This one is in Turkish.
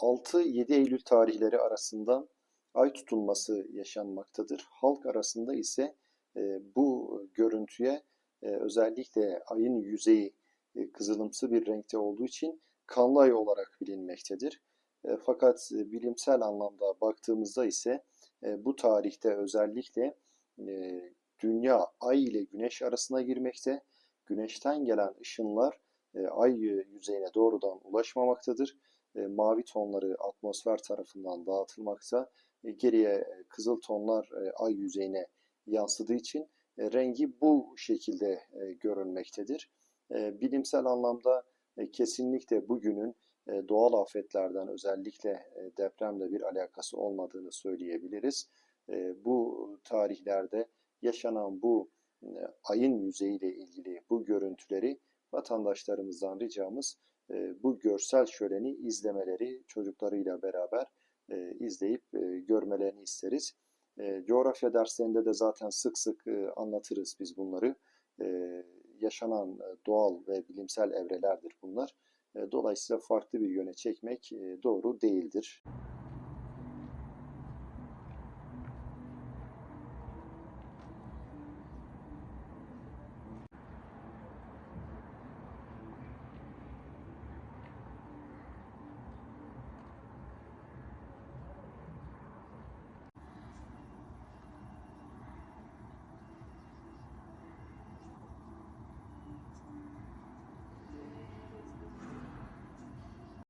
6-7 Eylül tarihleri arasında ay tutulması yaşanmaktadır. Halk arasında ise e, bu görüntüye e, özellikle ayın yüzeyi e, kızılımsı bir renkte olduğu için kanlı ay olarak bilinmektedir. Fakat bilimsel anlamda baktığımızda ise bu tarihte özellikle Dünya ay ile güneş arasına girmekte. Güneşten gelen ışınlar ay yüzeyine doğrudan ulaşmamaktadır. E, mavi tonları atmosfer tarafından dağıtılmakta. E, geriye e, kızıl tonlar e, ay yüzeyine yansıdığı için e, rengi bu şekilde e, görünmektedir. E, bilimsel anlamda e, kesinlikle bugünün e, doğal afetlerden özellikle e, depremle bir alakası olmadığını söyleyebiliriz. E, bu tarihlerde yaşanan bu e, ayın yüzeyiyle ilgili bu görüntüleri vatandaşlarımızdan ricamız e, bu görsel şöleni izlemeleri çocuklarıyla beraber e, izleyip e, görmelerini isteriz. E, coğrafya derslerinde de zaten sık sık e, anlatırız biz bunları. E, yaşanan e, doğal ve bilimsel evrelerdir bunlar. E, dolayısıyla farklı bir yöne çekmek e, doğru değildir.